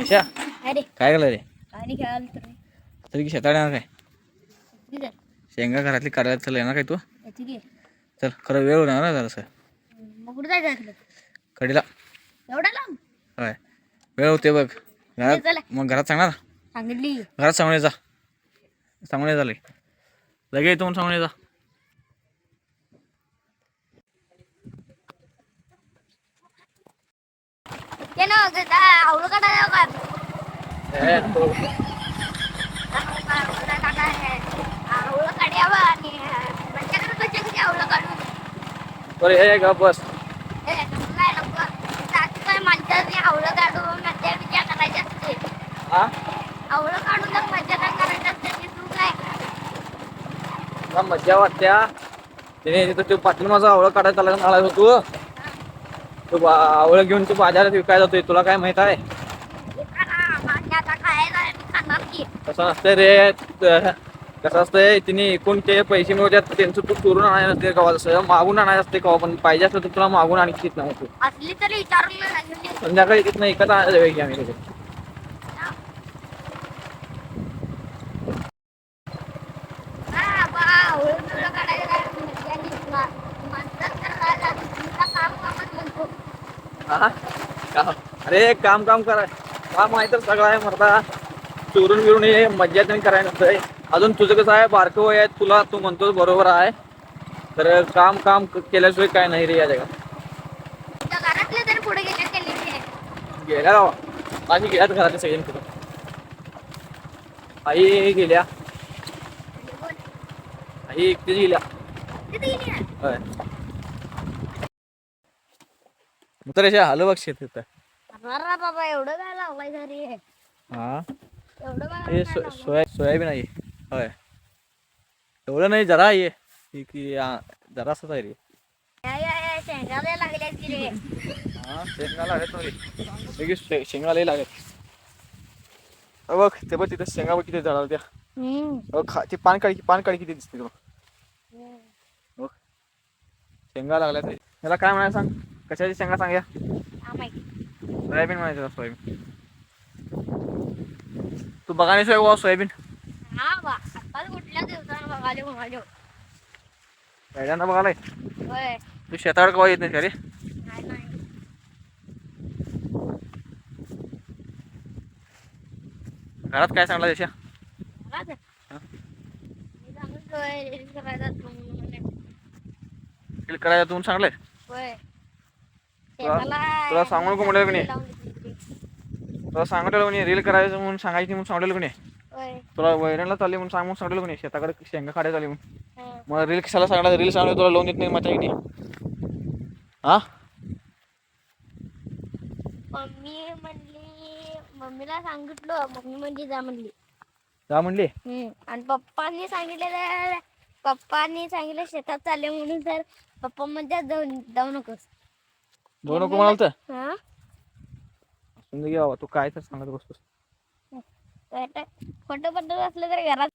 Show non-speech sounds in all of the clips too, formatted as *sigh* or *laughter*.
अशा अरे. काय केलं रे? आणि खेळाल तर. तरी की शेताळ येणार काय? शेंगा घरातली करायला चल येणार काय तू? चल खरं वेळ होणार ना जरासं. मग कुठं जायचं असलं कडीला. एवढा लांब? होय. वेळ होते बघ. घरात. मग घरात सांगणार? सांगितली. घरात सांगून जा. सांगून जा लगे. म्हणून सांगून जा ते ना आवडं काढायला का आवळं काढावं आणि माझ्याकडे कशा किती आवळं काढू बरं हे का बस ए, काय नको. सासू काय माणसाने आवळं काढून मज्जा बिज्जा करायची असते हा आवळं काढून तर मज्जा काय करायची असते ती तू काय मला मज्जा वाटत्या तिने तिथं ते पाटील माझा आवळं काढायला तू तू आवळं घेऊन तू बाजारात विकायला जातोय तुला काय माहीत आहे? कसं नसतंय रे? कसं असतंय? तिने एकूण ते पैसे मिळवतात त्यांचं तू चोरून आणायला नसते कवा तसं मागून आणायला असते कवा पण पाहिजे असलं तर तुला मागून आणि किती नव्हतं असली तरी विचारून नाही संध्याकाळी तिथनं एकच आणायला की आम्ही तिथे. हा, बा, आवळं बिवळं काढायला काय मज्जा नाही. मा- माणसात तर काय झालं, तुमचा काम कामच म्हणतो. हा? का- अरे काम काम करा. काम आहे तर सगळं आहे मरता. चोरून बिरून ये मज्जा त्यांनी करायला नसतंय अजून तुझं कसं आहे? बारकं वय आहे. तुला तू म्हणतोस बरोबर आहे. तर काम काम केल्याशिवाय काय नाही रे या जगात. गेल्या राव. माझी गेल्यात घरातले सगळे तुला आई गेल्या. आई एकटीच गेल्या. तिथे गेली आहे. होय मुतरेशा हॅलो बघ शेत अरे बाबा एवढं काय लावलाय घरी? हा? एवढं काय हे सो-? सोया सोयाबीन आहे. होय. एवढं नाही जरा आहे की की आ, जरासंच आहे रे या, या, या, की रे. हा शेंगा लागत नाही लगेच शे- शेंगा लई लागत अ बघ ते बघ तिथं शेंगा बघ किती झाडाला त्या हम्म. अ खा ती पान काळी पान काळी किती दिसते तुला शेंगा लागल्या तरी याला काय म्हणायचं सांग? कशाची शेंगा सांग या? माहिती. सोयाबीन म्हणायचं सोयाबीन? तू बघाने सोय वा सोयाबीन? हा पहिल्यांदा बघालाय? तू शेतावर कवा येत नाही का रे? नाही नाही. घरात काय सांगला बघा रील्स करायचा तुम्ही सांगलंय? तुला- शेताला तुला सांगू नको म्हटलं की? लावून घेतली. तुला सांगितलं कोणी रील करायचं म्हणून सांगायची म्हणून सांगितलं कोणी तुला वैरणला चालली म्हणून सांग म्हणून सांगितलं कोणी शेताकडे शेंगा काढायला चालली म्हणून. मग रील कशाला सांगला रील सांगलं तुला लोन देत नाही मजा की हा? मम्मी म्हणली मम्मीला सांगितलं मम्मी म्हणजे जा म्हणली. जा म्हणली. आणि पप्पांनी सांगितलेलं पप्पांनी सांगितलं शेतात चालले म्हणून तर पप्पा म्हणजे जाऊ जाऊ नकोस. जाऊ नको म्हणाल तर. हा? समजा घे बाबा तू काय तर सांगत बसतोस. खोटं पट्ट असलं तर घरात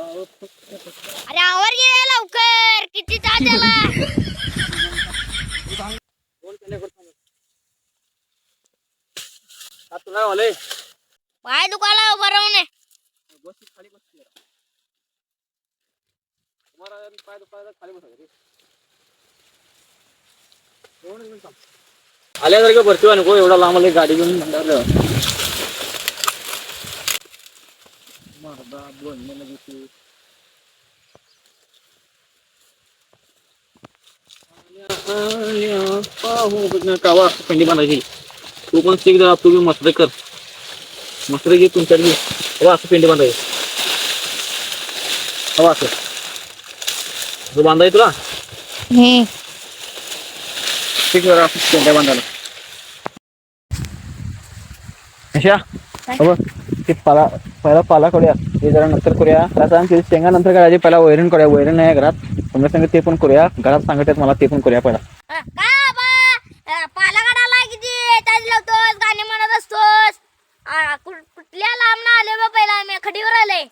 अरे आवर गेला लवकर किती तास झाला? *laughs* तुला वाले पाय दुखाला उभं राहून ये. आल्यासारखं भरती नको एवढा लांब आले गाडी घेऊन म्हणल्यावर मर्दा बोलणे म्हणजे पाहू कावा पेंडी बांधायची. तू पण शिक जरा तू बी मस्त कर. मस्त घे तुमच्याकडे हवा असं पेंडी बांधायची. हवा असं. तू बांधाय तुला? शिक जरा असं पेंड्या बांधायला. अशा? ते पाला पहिला पाला करूया. ते जरा नंतर करूया. त्याला सांग शेंगा नंतर करायचे पहिला वैरण करूया. वैरण नाही घरात. समजा सांग ते पण करूया. घरात सांगतात मला ते पण करूया पहिला. लय लांब ना आले बा पहिला मी खडीवर आले.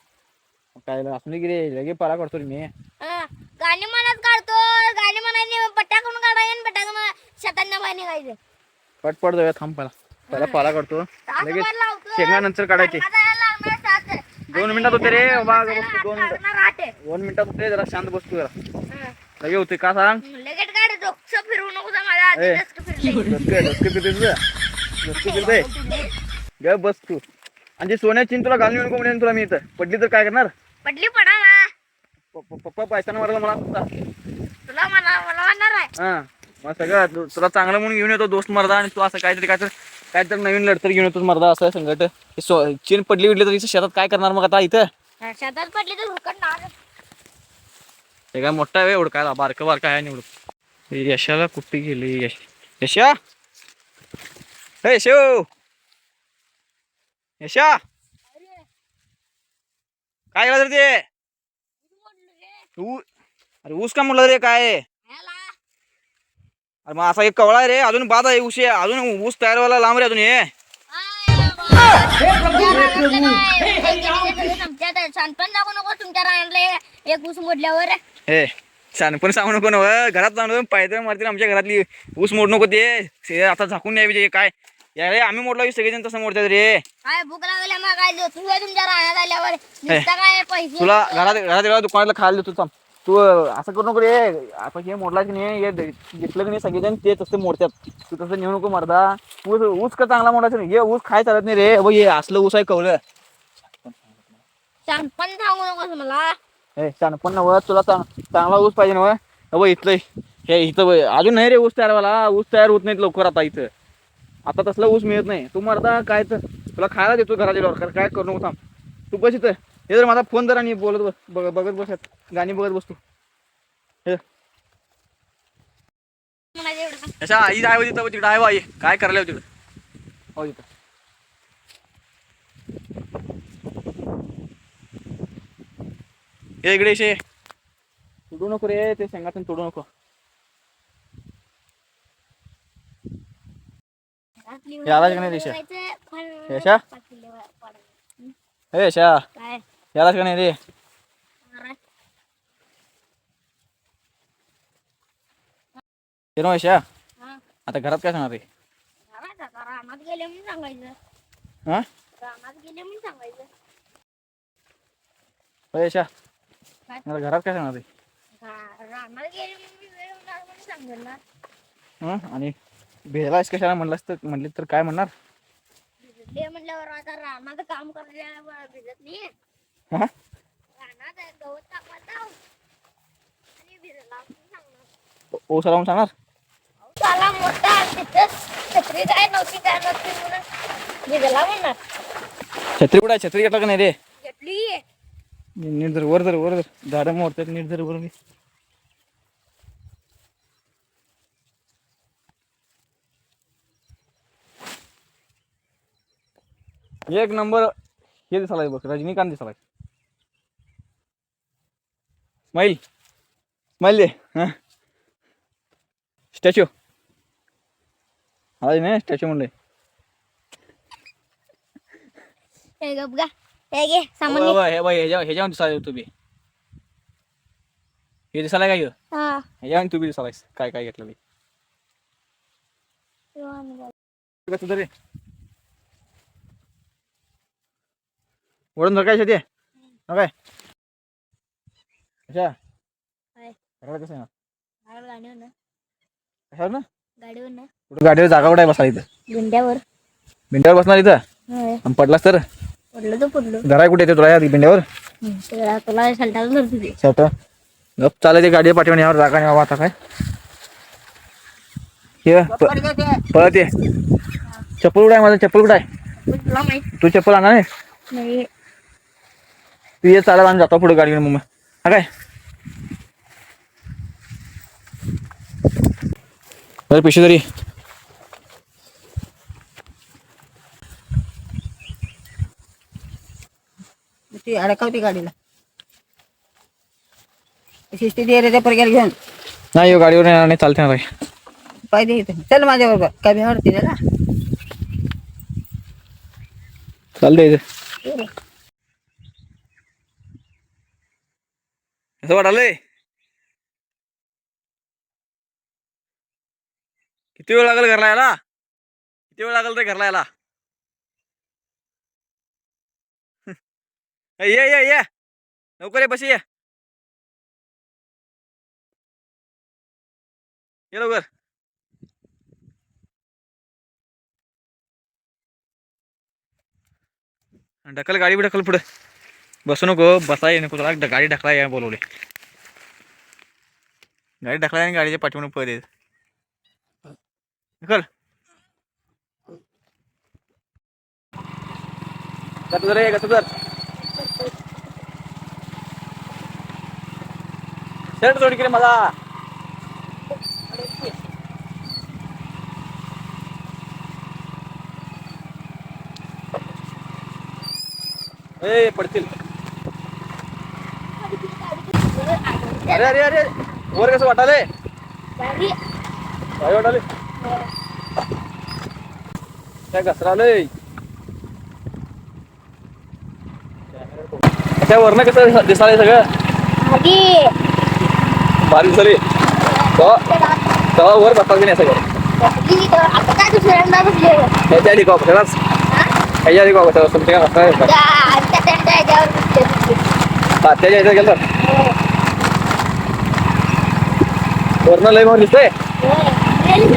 काय असं नाही गिरे लगे पाला करतो मी. हं, गाणी म्हणत काढतो गाणी म्हणायची पटाकून काढायचे पटाकून शेतांना बाहेर पट पड जाऊया थांब पहिला. पहिला पाला करतो लगे शेंगा नंतर काढायची. आता यायला लागणार सात. दोन मिनिटात होते रे बाबा बघतो दोन मिनिटात. लागणार आठ. दोन मिनिटात होते जरा शांत बसतो जरा. लगे होते का सांग? लगेच काढ डोकसं फिरू नको जा माझ्या आधी डस्क फिरले डस्क डस्क पिते डस्क डस्के गे बस तू. आणि जी सोन्याची चीन तुला घालून नको म्हणेन तुला मी इथं? पडली तर काय करणार? पडली पडा ना. प- प- पप्पा पैशानं मारला मला. तुला मला म्हणणार आहे. हा मग सगळं तु- तुला चांगलं म्हणून घेऊन येतो दोस्त मर्दा आणि तू असं काहीतरी काहीतरी काहीतरी नवीन लढतर घेऊन येतो मर्दा असं संकट. हे सो- चीन पडली विडली तर इथं शेतात काय करणार मग आता इथं? शेतात पडली तर हे काय मोठा आहे काय बारकं बारकं आहे निवडून. यशाला कुठे गेली यश यशा? हे शिव यशा! काय केलं तर ते? तू अरे ऊस का म्हणलं रे काय? अरे मग असा एक कवळा रे अजून बाद आहे ऊस अजून ऊस तयार व्हायला लांब रे अजून हे. शानपण एक ऊस मोडल्यावर हे पण सांगू नको ना घरात जाणून पायदळ मारतील आमच्या घरातली. ऊस मोड नको ते. आता झाकून नाही काय? या रे आम्ही मोडला सगळेजण तसं मोडतात रे. काय भूक लागल्या मग काय देऊ तू तुमच्या राहण्यात आल्यावर. नुसतं काय पैसे तुला घरात घरात गेला दुकानातला खायला देतो थांब. तू असं करू नको रे. आता हे मोडला की नाही हे घेतलं की नाही सगळेजण ते तसं मोडतात. तू तसं नेऊ नको मरदा. ऊस ऊस का चांगला मोडायचं नाही? हे ऊस खाय चालत नाही रे. बघ हे असलं ऊस आहे कवलं शानपण सांगू नकोस मला. हे पण नव तुला चांग- चांगला ऊस पाहिजे नव बघ इथलं हे इथं बघ. अजून नाही रे ऊस तयार व्हायला. ऊस तयार होत नाहीत लवकर आता इथं. आता तसला ऊस मिळत नाही. तू मरदा काय तर तुला खायला देतो घरात डॉक्टर कारण काय करू नको थांब. तू बस इथं. हे जर माझा फोन जर आणि बोलत बस बघ बघत बसत गाणी बघत बस तू हे. म्हणायचं अशा आई आहे तिथं बघ तिकडं. आहे आई काय करायला तिकडं? हो तिथं हे इकडे शे. तोडू नको रे ते शेंगातून तोडू नको घरातली हे आवाज का नाही पण यशा? हे यालाच का नाही रे अरे, नो शा हा. आता घरात काय सांगणार रे घरात आता रानात गेले म्हणून सांगायचं. हा? रानात गेले म्हणून सांगायचं. शा काय? मला घरात काय सांगणार रे रानात गेले म्हणून? आणि भेलास कशाला म्हणलास तर म्हणले तर काय म्हणणार? म्हणल्यावर आता रानात काम करायला भिजत नाही हा? रानात आहे, गवत टाकायचं आणि भिजला म्हणून सांगणार. मोठा तिथं छत्री काय नव्हती काय नव्हती म्हणून भिजला म्हणणार. छत्री कुठे छत्री घेतला का नाही रे? घेतली. नीट वर धर वर धर. झाडं मोडतात नीट धर वर एक नंबर हे दिसायला बघ रजनीकांत दिसायला स्माईल. स्माईल दे हा. स्टॅच्यू. आवाज नाही स्टॅच्यू म्हणलंय हे गप गा. हे घे सामान हे घे. हे बघ, ह्याच्या ह्याच्यावर दिसायला तुम्ही हे दिसायला काय? हा. ह्याच्यावर तुम्ही दिसायला काय काय घेतलं कसं तरी धर काय शेती? काय? अच्छा कसं ना? गाडीवर गाडीवर ना. कशावर ना? गाडीवर ना. कुठं गाडीवर जागा कुठे बसायला इथं? गुंड्यावर बिंड्यावर बसणार इथं? होय. आणि पडलास तर? पडलो तर पडलो. धराय कुठे येते तुला या बिंड्यावर? तुला तुला सलटाला धरतो ते गप गाडी पाठवून यावर जागा नाही बाबा आता काय. हे प- पळत ये. चप्पल कुठं आहे माझं? चप्पल कुठं आहे? पण तुला माहीत. तू चप्पल आणा नाही नाही. तू ये चालत आणि जातो पुढे गाडी घेऊन मग हा काय? बरं पिशवी तरी. ती अडकावती गाडीला. शिस्ती दे रे त्या परग्याला घेऊन. नाही हो गाडीवर येणार नाही चालते ना काय दे इथं चल माझ्या बरोबर काय बिहार तिला चालते इथे. असं वाटालंय किती वेळ लागेल घरला यायला? किती वेळ लागेल रे घरला यायला? *laughs* ये ये ये. लवकर ये बशी ये. ये लवकर. ढकल गाडी बी ढकल पुढे. बसू नको बसा ये नको तुला गाडी ढकला या बोलवले. गाडी ढकला आणि गाडीच्या पाठवून पळ दे ढकल शर्ट मला. ए पडतील. अरे अरे अरे वर कसं वाटाले गाडी काय वाटाले काय घसरालंय त्या वरनं कसं दिसालंय सगळं गाडी बारीक झाली तेव्हा वर बसतात की नाही सगळं गाडी तर आता काय दुसऱ्यांदा बसले ह्याच्या आधी कॉप त्यालाच ह्याच्या आधी कॉप त्याला समजा घसराय आमच्या त्यांच्या याच्यावर बसले त्याच्या ह्याच्यात गेलं वरनं लय म्हणून दिसतंय.